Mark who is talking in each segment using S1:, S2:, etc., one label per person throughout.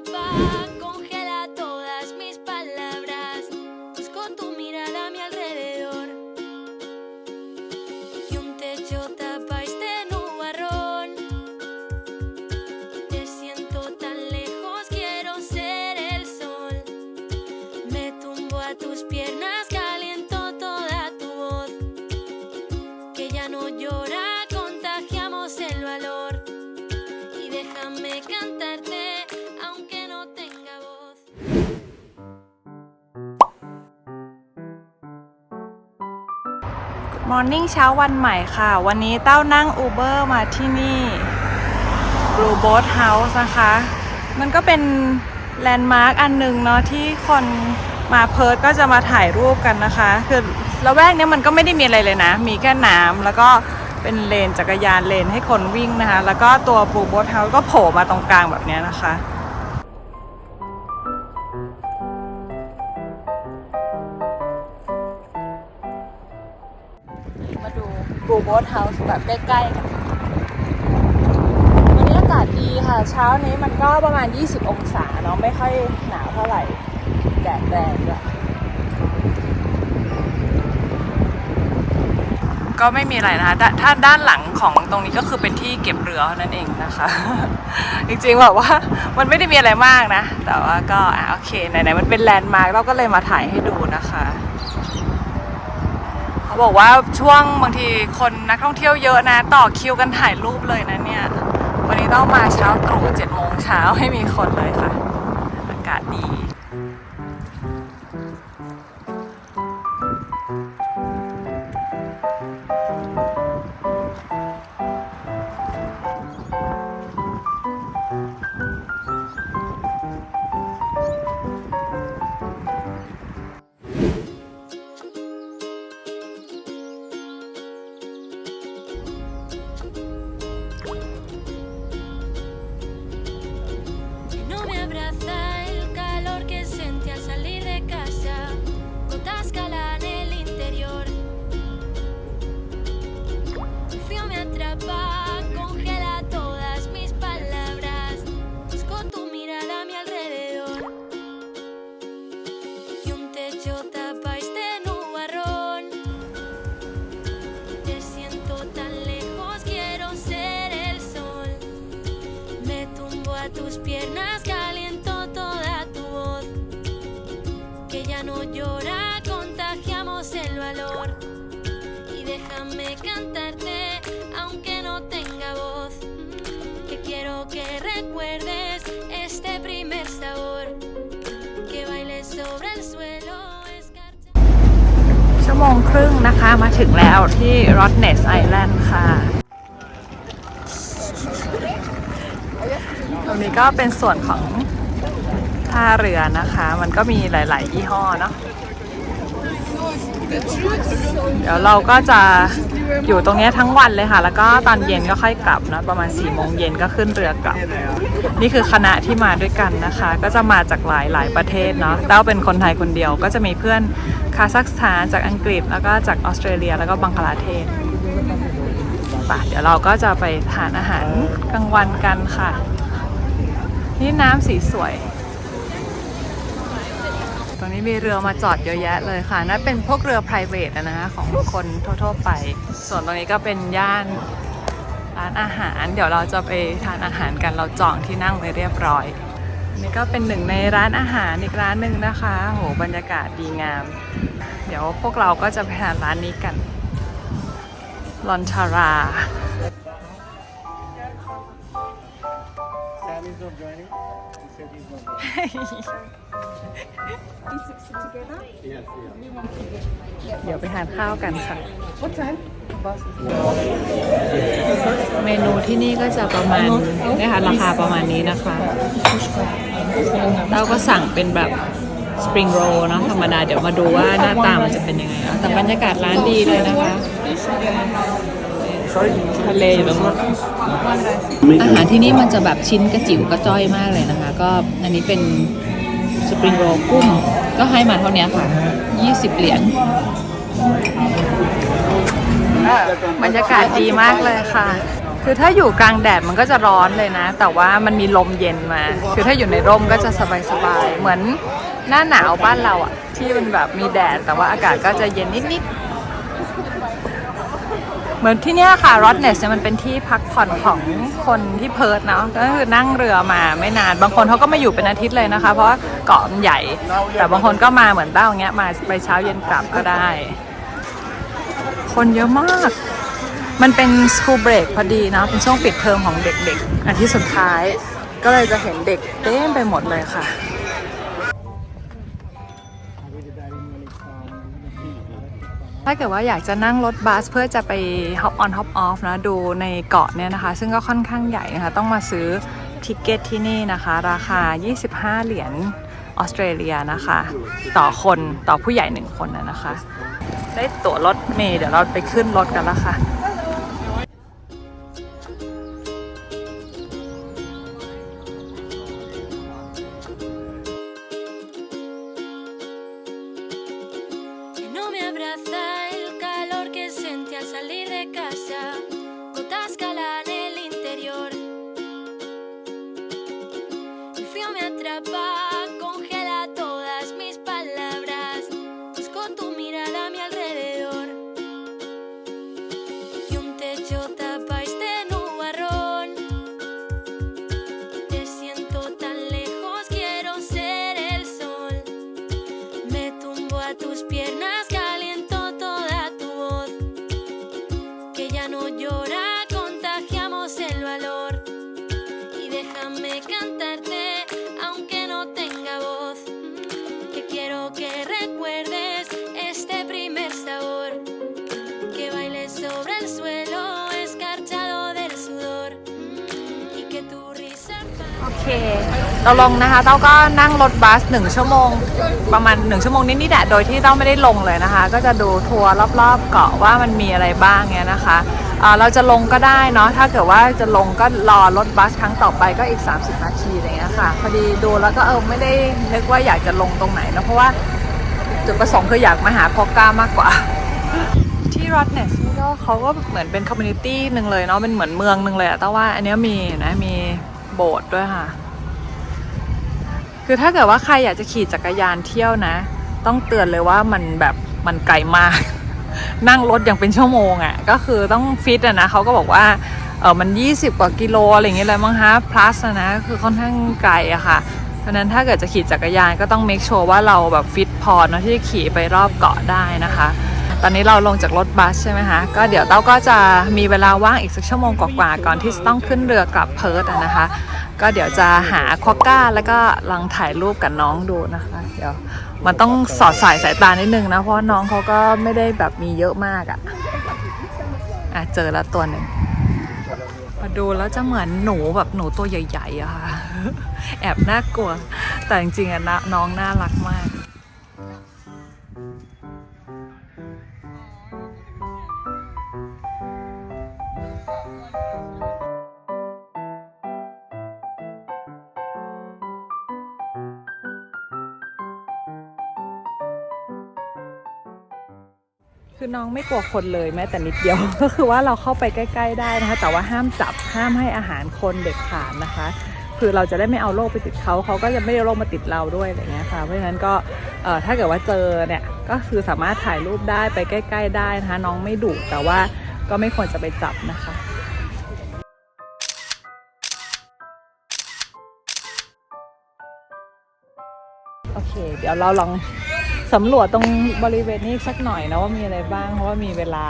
S1: bye.
S2: มอร์นิ่งเช้าวันใหม่ค่ะ วันนี้เต้านั่งอูเบอร์มาที่นี่ Blue Boat House นะคะ มันก็เป็นแลนด์มาร์กอันหนึ่งเนาะที่คนมาเพิร์ทก็จะมาถ่ายรูปกันนะคะ คือละแวกเนี้ยมันก็ไม่ได้มีอะไรเลยนะ มีแค่น้ำแล้วก็เป็นเลนจักรยานเลนให้คนวิ่งนะคะ แล้วก็ตัว Blue Boat House ก็โผล่มาตรงกลางแบบเนี้ยนะคะ ดูบลูโบ t เฮาส์แบบใกล้ๆกันวันนี้อากาศดีค่ะ เช้านี้มันก็ประมาณ 20 องศาเนาะไม่ค่อยหนาวเท่าไหร่แดดแรงด้วยก็ไม่มีอะไรนะคะ ถ้าด้านหลังของตรงนี้ก็คือเป็นที่เก็บเรือนั้นเองนะคะ จริงๆแบบว่ามันไม่ได้มีอะไรมากนะ แต่ว่าก็อะโอเคไหนๆมันเป็นแลนด์มาร์กเราก็เลยมาถ่ายให้ดูนะคะ บอกว่าช่วงบางทีคนนักท่องเที่ยวเยอะนะ ต่อคิวกันถ่ายรูปเลยนะเนี่ย วันนี้ต้องมาเช้าตรู่เจ็ดโมงเช้าให้มีคนเลยค่ะ อากาศดี โมงครึ่งนะคะ มาถึงแล้วที่ r o t n e s Island ค่ะ ตรงนี้ก็เป็นส่วนของท่าเรือนะคะ มันก็มีหลาย ๆ ยี่ห้อเนาะ เดี๋ยวเราก็จะอยู่ตรงนี้ทั้งวันเลยค่ะ แล้วก็ตอนเย็นก็ค่อยกลับนะประมาณ4ี่โมงเย็นก็ขึ้นเรือกลับ นี่คือคณะที่มาด้วยกันนะคะ ก็จะมาจากหลายหลายประเทศเนาะเต้าเป็นคนไทยคนเดียว ก็จะมีเพื่อนคาซัคสถานจากอังกฤษ แล้วก็จากออสเตรเลียแล้วก็บังคลาเทศป่ะเดี๋ยวเราก็จะไปทานอาหารกลางวันกันค่ะ นี่น้ำสีสวย ตรงนี้มีเรือมาจอดเยอะแยะเลยค่ะนั่นเป็นพวกเรือ p r i v a t นะคะของคนทั่วๆไป ส่วนตรงนี้ก็เป็นย่านร้านอาหาร เดี๋ยวเราจะไปทานอาหารกันเราจองที่นั่งไว้เรียบร้อยอันนี่ก็เป็นหนึ่งในร้านอาหารอีกร้านหนึ่งนะคะโหบรรยากาศดีงาม เดี๋ยวพวกเราก็จะไปทานร้านนี้กันลอนชารา
S3: Sam is not joining. Yes, yes.
S2: เดี๋ยวไปทานข้าวกันค่ะ เมนูที่นี่ก็จะประมาณเนี่ยค่ะราคาประมาณนี้นะคะ เราก็สั่งเป็นแบบสปริงโรลเนาะธรรมดา เดี๋ยวมาดูว่าหน้าตามันจะเป็นยังไงเนาะแต่บรรยากาศร้านดีเลยนะคะ ทะเลอยู่ตรงนู้นอาหารที่นี่มันจะแบบชิ้นกระจิ๋วกระจ้อยมากเลยนะคะ ก็อันนี้เป็นสปริงโรลกุ้งก็ให้มาเท่านี้ค่ะ 20 เหรียญบรรยากาศดีมากเลยค่ะ คือถ้าอยู่กลางแดดมันก็จะร้อนเลยนะ แต่ว่ามันมีลมเย็นมา คือถ้าอยู่ในร่มก็จะสบายๆ เหมือนหน้าหนาวบ้านเราอะที่มันแบบมีแดดแต่ว่าอากาศก็จะเย็นนิดๆ เหมือนที่เนี่ยค่ะรอ t เนสเนี่ยมันเป็นที่พักผ่อนของคนที่เพิร์ทเนาะก็คือนั่งเรือมาไม่นานบางคนเขาก็มาอยู่เป็นอาทิตย์เลยนะคะ เพราะว่าเกาะมันใหญ่ แต่บางคนก็มาเหมือนเต้าอย่างเงี้ยมาไปเช้าเย็นกลับก็ได้ คนเยอะมาก มันเป็น school break พอดีนะเป็นช่วงปิดเทอมของเด็กๆอาทิตย์สุดท้าย ก็เลยจะเห็นเด็กเต็มไปหมดเลยค่ะ ถ้าเกิดว่าอยากจะนั่งรถบัสเพื่อจะไป hop on hop off นะดูในเกาะเนี่ยนะคะ ซึ่งก็ค่อนข้างใหญ่นะคะ ต้องมาซื้อทิเกตที่นี่นะคะ ราคา 25 เหรียญออสเตรเลียนะคะ ต่อคนต่อผู้ใหญ่หนึ่งคนนะนะคะ ได้ตั๋วรถเมล์เดี๋ยวเราไปขึ้นรถกันแล้วค่ะ
S1: de cantarte, aunque no tenga voz. Que quiero que recuerdes este primer sabor. Que bailes sobre el suelo, escarchado del sudor. Y que tu risa.
S2: โอเค เราลงนะคะเต้าก็นั่งรถบัสหนึ่งชั่วโมง ประมาณหนึ่งชั่วโมงนิดๆอะโดยที่เต้าไม่ได้ลงเลยนะคะ ก็จะดูทัวร์รอบๆเกาะว่ามันมีอะไรบ้างเงี้ยนะคะ เราจะลงก็ได้เนาะถ้าเกิดว่าจะลงก็รอรถบัสครั้งต่อไปก็อีก 30 นาทีอะไรเงี้ยค่ะพอดีดูแล้วก็เออไม่ได้นึกว่าอยากจะลงตรงไหนเนะเพราะว่าจุดประสงค์คืออยากมาหาพอก้ามากกว่า ที่รอดเนสนี่ก็เขาก็เหมือนเป็นคอมมูนิตี้หนึ่งเลยเนาะเป็นเหมือนเมืองหนึ่งเลยอะแต่ว่าอันนี้มีนะมีโบสถ์ด้วยค่ะ คือถ้าเกิดว่าใครอยากจะขี่จักรยานเที่ยวนะ ต้องเตือนเลยว่ามันแบบมันไกลมาก นั่งรถอย่างเป็นชั่วโมงอะ่ะก็คือต้องฟิตอะนะเขาก็บอกว่าเออมัน 20 กว่ากิโลอะไรอย่างเงี้ยเลยมั้งฮะ plus นะคือค่อนข้างไกลอะค่ะเพราะนั้นถ้าเกิดจะขี่จักรยานก็ต้อง make sure ว่าเราแบบฟิตพอเนอะที่จะขี่ไปรอบเกาะได้นะคะ ตอนนี้เราลงจากรถบัสใช่ไหมคะ ก็เดี๋ยวเต้าก็จะมีเวลาว่างอีกสักชั่วโมงกว่าๆก่อนที่จะต้องขึ้นเรือกลับเพิร์ทนะคะ ก็เดี๋ยวจะหาควอก้าแล้วก็ลองถ่ายรูปกับน้องดูนะคะ เดี๋ยว มันต้องสอดสายสายตานิดนึงนะ เพราะน้องเขาก็ไม่ได้แบบมีเยอะมากอะอะเจอแล้วตัวหนึ่งมาดูแล้วจะเหมือนหนูแบบหนูตัวใหญ่ๆอะค่ะ แอบน่ากลัว แต่จริงๆอะน้องน่ารักมาก คือน้องไม่กลัวคนเลยแม้แต่นิดเดียว ก็คือว่าเราเข้าไปใกล้ ๆ ได้นะคะ แต่ว่าห้ามจับห้ามให้อาหารคนเด็ดขาดนะคะ คือเราจะได้ไม่เอาโรคไปติดเขาเขาก็จะไม่ได้โรคมาติดเราด้วยอะไรเงี้ยค่ะเพราะฉะนั้นก็ถ้าเกิดว่าเจอเนี่ยก็คือสามารถถ่ายรูปได้ไปใกล้ ๆ ได้นะคะ น้องไม่ดุแต่ว่าก็ไม่ควรจะไปจับนะคะโอเค เดี๋ยวเราลอง สำรวจตรงบริเวณนี้สักหน่อยนะว่ามีอะไรบ้างเพราะว่ามีเวลา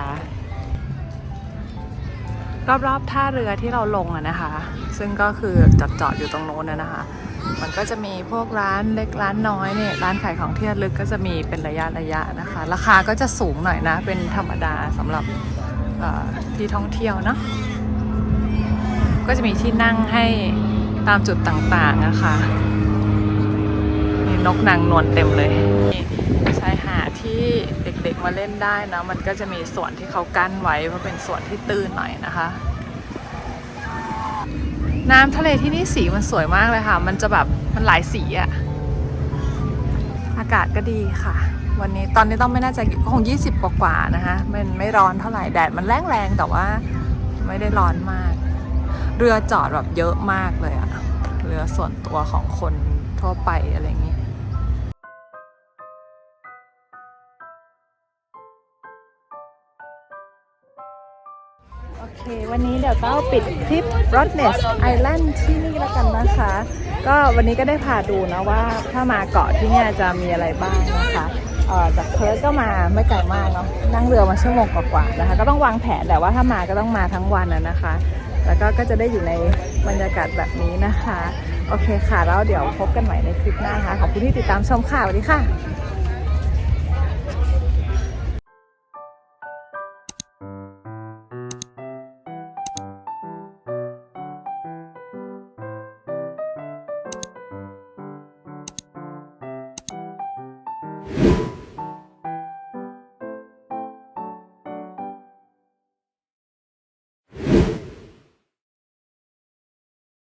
S2: รอบๆท่าเรือที่เราลงอะนะคะ ซึ่งก็คือจอดจอดอยู่ตรงโน้นนะคะ มันก็จะมีพวกร้านเล็กร้านน้อยเนี่ยร้านขายของที่ระลึกก็จะมีเป็นระยะระยะนะคะ ราคาก็จะสูงหน่อยนะ เป็นธรรมดาสำหรับที่ท่องเที่ยวเนาะก็จะมีที่นั่งให้ตามจุดต่างๆนะคะมีนกนางนวลเต็มเลย มาเล่นได้นะมันก็จะมีส่วนที่เขากั้นไว้เพราะเป็นส่วนที่ตื้นหน่อยนะคะ น้ำทะเลที่นี่สีมันสวยมากเลยค่ะ มันจะแบบมันหลายสีอะอากาศก็ดีค่ะ วันนี้ตอนนี้ต้องไม่น่าจะคง 20 กว่าๆนะคะมันไม่ร้อนเท่าไหร่แดดมันแรงแรงๆแต่ว่าไม่ได้ร้อนมาก เรือจอดแบบเยอะมากเลยอะเรือส่วนตัวของคนทั่วไปอะไรอย่างนี้ เควันนี้เดี๋ยวเต้าปิดคลิป r o d n e s Island ที่นี่แล้วกันนะคะ ก็วันนี้ก็ได้พาดูนะว่าถ้ามาเกาะที่เนี่ยจะมีอะไรบ้างนะคะเออจากเพิร์ทก็มาไม่ไกลมากเนาะนั่งเรือมาชั่วโมงกว่าๆนะคะ ก็ต้องวางแผนแต่ว่าถ้ามาก็ต้องมาทั้งวันนะนะคะ แล้วก็ก็จะได้อยู่ในบรรยากาศแบบนี้นะคะ โอเคค่ะแล้วเดี๋ยวพบกันใหม่ในคลิปหน้าค่ะขอบคุณที่ติดตามชมค่ะสวัสดีค่ะ